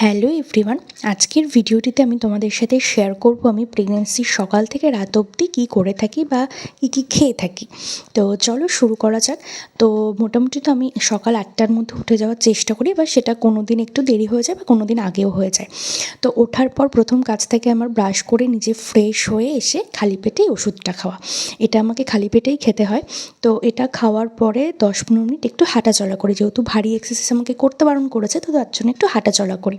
Hello everyone, আজকের ভিডিওটিতে আমি তোমাদের সাথে শেয়ার করব আমি প্রেগনেন্সির সকাল থেকে রাত অবধি কী করে থাকি বা কী কী খেয়ে থাকি। তো চলো শুরু করা যাক। তো মোটামুটি তো আমি সকাল আটটার মধ্যে উঠে যাওয়ার চেষ্টা করি বা সেটা কোনো দিন একটু দেরি হয়ে যায় বা কোনো দিন আগেও হয়ে যায়। তো ওঠার পর প্রথম কাজ থেকে আমার ব্রাশ করে নিজে ফ্রেশ হয়ে এসে খালি পেটেই ওষুধটা খাওয়া। এটা আমাকে খালি পেটেই খেতে হয়। তো এটা খাওয়ার পরে দশ পনেরো মিনিট একটু হাঁটাচলা করি। যেহেতু ভারী এক্সারসাইজ আমাকে করতে বারণ করেছে, তো তার জন্য একটু হাঁটাচলা করি।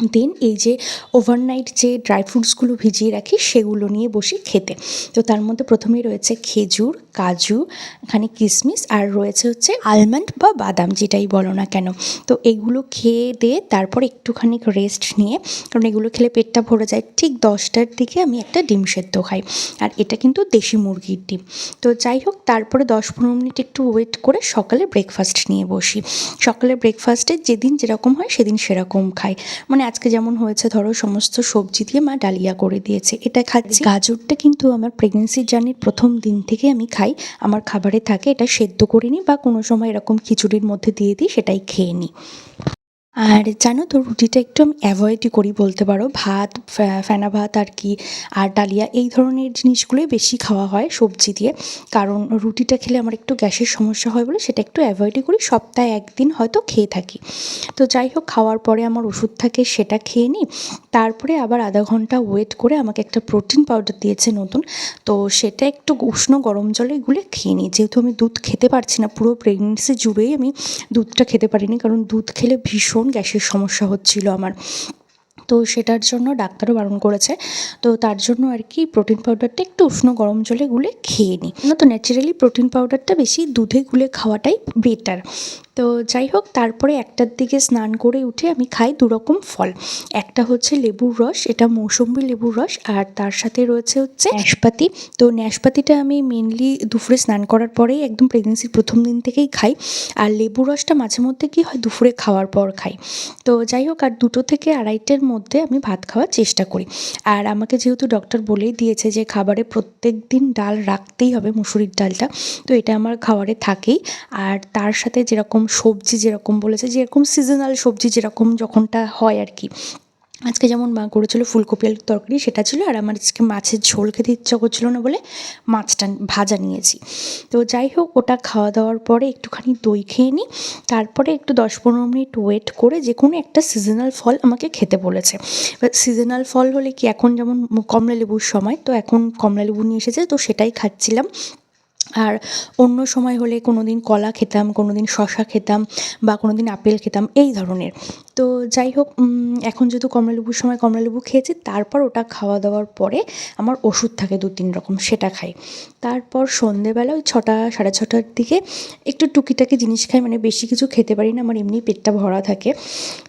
দেন এই যে ওভারনাইট যে ড্রাই ফ্রুটসগুলো ভিজিয়ে রাখি, সেগুলো নিয়ে বসি খেতে। তো তার মধ্যে প্রথমেই রয়েছে খেজুর, কাজু, এখানে কিশমিশ আর রয়েছে হচ্ছে আলমন্ড বা বাদাম, যেটাই বলো না কেন। তো এগুলো খেয়ে দিয়ে তারপর একটুখানি রেস্ট নিয়ে, কারণ এগুলো খেলে পেটটা ভরে যায়। ঠিক দশটার দিকে আমি একটা ডিম সেদ্ধ খাই, আর এটা কিন্তু দেশি মুরগির ডিম। তো যাই হোক, তারপরে দশ পনেরো মিনিট একটু ওয়েট করে সকালে ব্রেকফাস্ট নিয়ে বসি। সকালে ব্রেকফাস্টে যেদিন যেরকম হয়, সেদিন সেরকম খাই। মানে আজকে যেমন হয়েছে, ধরো সমস্ত সবজি দিয়ে মা ডালিয়া করে দিয়েছে। এটা খাচ্ছি। গাজরটা কিন্তু আমার প্রেগনেন্সি জার্নির প্রথম দিন থেকে আমি খাই। আমার খাবারে থাকে, এটা সেদ্ধ করে নিই বা কোনো সময় এরকম খিচুড়ির মধ্যে দিয়ে দিই, সেটাই খেয়ে নিই। আর জানো তো, রুটিটা একটু আমি অ্যাভয়েডই করি বলতে পারো। ভাত ফেনা ভাত আর কি, আর ডালিয়া, এই ধরনের জিনিসগুলোই বেশি খাওয়া হয় সবজি দিয়ে। কারণ রুটিটা খেলে আমার একটু গ্যাসের সমস্যা হয় বলে সেটা একটু অ্যাভয়েডই করি, সপ্তাহে একদিন হয়তো খেয়ে থাকি। তো যাই হোক, খাওয়ার পরে আমার ওষুধ থাকে সেটা খেয়ে নিই। তারপরে আবার আধা ঘণ্টা ওয়েট করে আমাকে একটা প্রোটিন পাউডার দিয়েছে নতুন। তো সেটা একটু উষ্ণ গরম জলে গুলে খেয়ে নিই। যেহেতু আমি দুধ খেতে পারছি না, পুরো প্রেগনেন্সি জুড়েই আমি দুধটা খেতে পারিনি। কারণ দুধ খেলে ভীষণ গ্যাসের সমস্যা হচ্ছিল আমার। তো সেটার জন্য ডাক্তারও বারণ করেছে। তো তার জন্য আর কি প্রোটিন পাউডারটা একটু উষ্ণ গরম জলে গুলে খেয়ে নিই না তো ন্যাচারালি প্রোটিন পাউডারটা বেশি দুধে গুলে খাওয়াটাই বেটার তো যাই হোক, তারপরে একটার দিকে স্নান করে উঠে আমি খাই দু রকম ফল। একটা হচ্ছে লেবুর রস, এটা মৌসম্বি লেবুর রস, আর তার সাথে রয়েছে হচ্ছে ন্যাশপাতি। তো ন্যাশপাতিটা আমি মেনলি দুপুরে স্নান করার পরেই একদম প্রেগনেন্সির প্রথম দিন থেকেই খাই। আর লেবু রসটা মাঝে মধ্যে কি হয়, দুপুরে খাওয়ার পর খাই। তো যাই হোক, আর দুটো থেকে আড়াইটের মধ্যে আমি ভাত খাওয়ার চেষ্টা করি। আর আমাকে যেহেতু ডক্টর বলেই দিয়েছে যে, খাবারে প্রত্যেক দিন ডাল রাখতেই হবে মুসুরির ডালটা, তো এটা আমার খাবারে থাকেই। আর তার সাথে যেরকম সবজি যেরকম বলেছে, যেরকম সিজনাল সবজি যেরকম যখনটা হয় আর কি। আজকে যেমন মা করেছিল ফুলকপি আলুর তরকারি, সেটা ছিল, আর আমার আজকে মাছের ঝোল খেতে ইচ্ছা করছিল না বলে মাছটা ভাজা নিয়েছি। তো যাই হোক, ওটা খাওয়া দাওয়ার পরে একটুখানি দই খেয়ে নিই, তারপরে একটু দশ পনেরো মিনিট ওয়েট করে যে কোনো একটা সিজনাল ফল আমাকে খেতে বলেছে। সিজনাল ফল হলে কি এখন যেমন কমলা লেবুর সময়, তো এখন কমলা লেবু নিয়ে এসেছে, তো সেটাই খাচ্ছিলাম। আর অন্য সময় হলে কোনো দিন কলা খেতাম কোনো দিন শশা খেতাম বা কোনো দিন আপেল খেতাম, এই ধরনের। তো যাই হোক এখন যেহেতু কমলালেবুর সময় কমলালেবু খেয়েছি, তারপর ওটা খাওয়া দাওয়ার পরে আমার ওষুধ থাকে দু তিন রকম, সেটা খাই। তারপর সন্ধেবেলা ওই ছটা, সাড়ে ছটার দিকে একটু টুকিটাকি জিনিস খাই মানে বেশি কিছু খেতে পারি না, আমার এমনি পেটটা ভরা থাকে।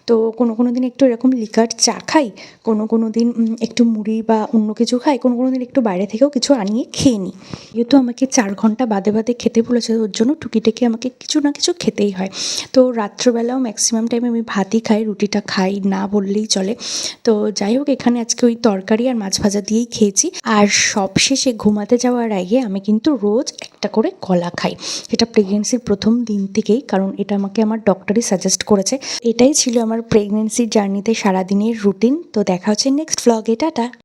তো কোনো কোনো দিন একটু এরকম লিকার চা খাই, কোনো কোনো দিন একটু মুড়ি বা অন্য কিছু খাই, কোনো কোনো দিন একটু বাইরে থেকেও কিছু আনিয়ে খেয়ে নিই। যেহেতু আমাকে চার ঘণ্টা বাদে বাদে খেতে বলেছে, ওর জন্য টুকিটাকি আমাকে কিছু না কিছু খেতেই হয়। তো রাত্রবেলাও ম্যাক্সিমাম টাইমে আমি ভাতই খাই রুটিটা খাই, না বললেই চলে। তো যাই হোক, এখানে আজকে ওই তরকারি আর মাছ ভাজা দিয়েই খেয়েছি। আর সবশেষে ঘুমাতে যাওয়ার আগে আমি কিন্তু রোজ একটা করে কলা খাই। এটা প্রেগনেন্সির প্রথম দিন থেকেই, কারণ এটা আমাকে আমার ডক্টরই সাজেস্ট করেছে। এটাই ছিল আমার প্রেগনেন্সির জার্নিতে সারাদিনের রুটিন তো দেখা হচ্ছে নেক্সট ভ্লগে টাটা!